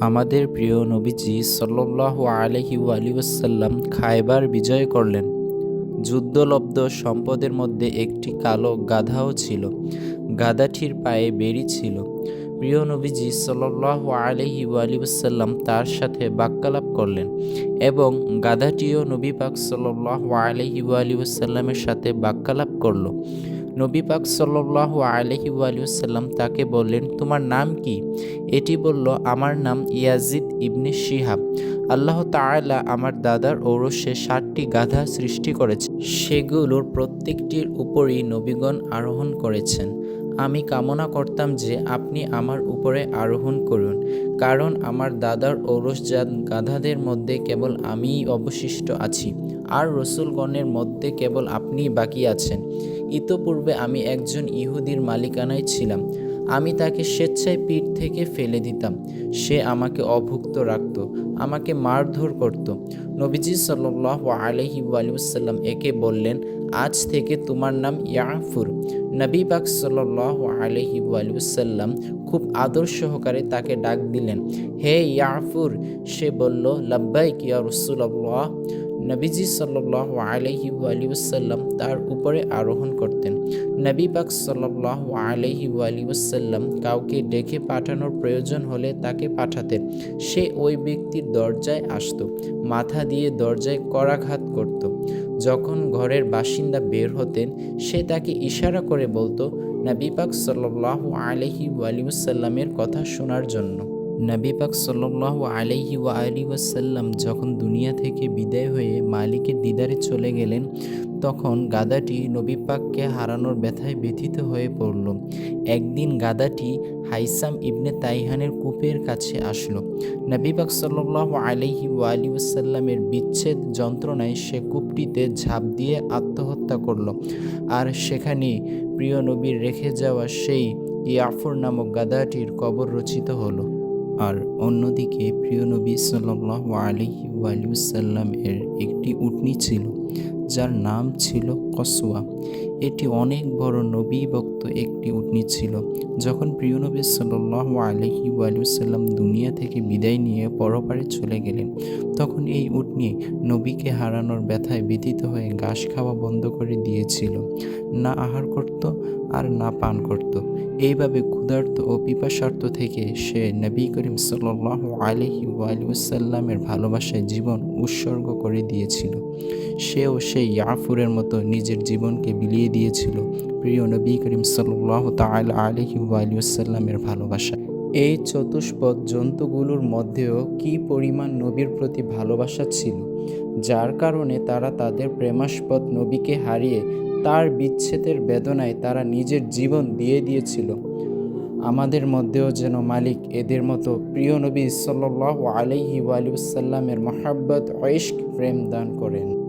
আমাদের প্রিয় নবীজি সাল্লাল্লাহু আলাইহি ওয়াসাল্লাম খায়বার বিজয় করলেন। যুদ্ধলব্ধ সম্পদের মধ্যে একটি কালো গাধাও ছিল। গাধাটির পায়ে বেড়ি ছিল। প্রিয় নবীজি সাল্লাল্লাহু আলাইহি ওয়াসাল্লাম তার সাথে বাক্যালাপ করলেন এবং গাধাটিও নবী পাক সাল্লাল্লাহু আলাইহি ওয়াসাল্লামের সাথে বাক্যালাপ করল। নবী পাক সাল্লাহ আলহি ওয়াসাল্লাম তাকে বললেন, তোমার নাম কি? এটি বলল, আমার নাম ইয়াজিদ ইবনে শিহাব। আল্লাহ তাআলা আমার দাদার ঔরসে ষাটটি গাধা সৃষ্টি করেছে সেগুলোর প্রত্যেকটির উপরই নবীগণ আরোহণ করেছেন। আমি কামনা করতাম যে আপনি আমার উপরে আরোহণ করুন, কারণ আমার দাদার ঔরসজাত গাধাদের মধ্যে কেবল আমিই অবশিষ্ট আছি, আর রসুলগণের মধ্যে কেবল আপনিই বাকি আছেন। ইতোপূর্বে আমি একজন ইহুদির মালিকানায় ছিলাম। আমি তাকে স্বেচ্ছায় পিঠ থেকে ফেলে দিতাম। সে আমাকে অভুক্ত রাখত। আমাকে মারধর করত। নবীজি সাল্লাহ আলহি আলুসাল্লাম একে বললেন, আজ থেকে তোমার নাম ইয়াফুর। নবী পাক সাল্লাহ আলহি আলুসাল্লাম খুব আদর সহকারে তাকে ডাক দিলেন, হে ইয়াফুর! সে বলল, লাব্বাইক কিয়া রসুল্লাহ নবীজি সাল্লাহ আলহি ওয়াসাল্লাম তার উপরে আরোহণ করতেন। নবী পাক সাল্লাহ আলহি ওয়াসাল্লাম কাউকে ডেকে পাঠানোর প্রয়োজন হলে তাকে পাঠাতেন। সে ওই ব্যক্তির দরজায় আসত, মাথা দিয়ে দরজায় করাঘাত করত। যখন ঘরের বাসিন্দা বের হতেন, সে তাকে ইশারা করে বলতো, নবী পাক সাল্লাহ আলহি ওয়াসাল্লামের কথা শোনার জন্য। নবী পাক সাল্লাহ আলহি ওয়া আলী ওয়াসাল্লাম যখন দুনিয়া থেকে বিদায় হয়ে মালিকের দিদারে চলে গেলেন, তখন গাদাটি নবী পাককে হারানোর ব্যথায় ব্যথিত হয়ে পড়ল। একদিন গাদাটি হাইসাম ইবনে তাইহানের কূপের কাছে আসলো। নবী পাক সাল্লাহ আলহি আলী ওয়াসাল্লামের বিচ্ছেদ যন্ত্রণায় সে কূপটিতে ঝাঁপ দিয়ে আত্মহত্যা করল। আর সেখানে প্রিয় নবীর রেখে যাওয়া সেই ইয়াফর নামক গাদাটির কবর রচিত হলো। আর অন্যদিকে প্রিয় নবী সাল্লাহ আলহি ওয়ালিউসাল্লাম এর একটি উটনি ছিল, যার নাম ছিল কসোয়া এটি অনেক বড় নবী ভক্ত একটি উটনি ছিল, যখন প্রিয় নবী সাল্লাহ আলহি ওয়ালিউসাল্লাম দুনিয়া থেকে বিদায় নিয়ে পরপারে চলে গেলেন, তখন এই উটনি নবীকে হারানোর ব্যথায় ব্যতীত হয়ে ঘাস খাওয়া বন্ধ করে দিয়েছিল। না আহার করত আর না পান করত। এইভাবে ক্ষুধার্ত ও পিপাসার্থ থেকে সে নবী করিম সাল্লাহ আলহি ওয়ালিউসাল্লামের ভালোবাসায় জীবন উৎসর্গ করে দিয়েছিল। সেও সেই ইয়াফুরের মতো নিজের জীবনকে বিলিয়ে দিয়েছিল। প্রিয় নবী করিম সাল্লাহ তাল আলহি ওয়ালিউসাল্লামের ভালোবাসা এই চতুষ্পদ জন্তুগুলোর মধ্যেও কি পরিমাণ নবীর প্রতি ভালোবাসা ছিল? যার কারণে তারা তাদের প্রেমাস্পদ নবীকে হারিয়ে তার বিচ্ছেদের বেদনায় তারা নিজের জীবন দিয়ে দিয়েছিল। আমাদের মধ্যেও যেন মালিক এদের মতো প্রিয় নবী সাল্লাহ আলহি ওয়ালিউসাল্লামের মহাব্বত ঐশ প্রেম দান করেন।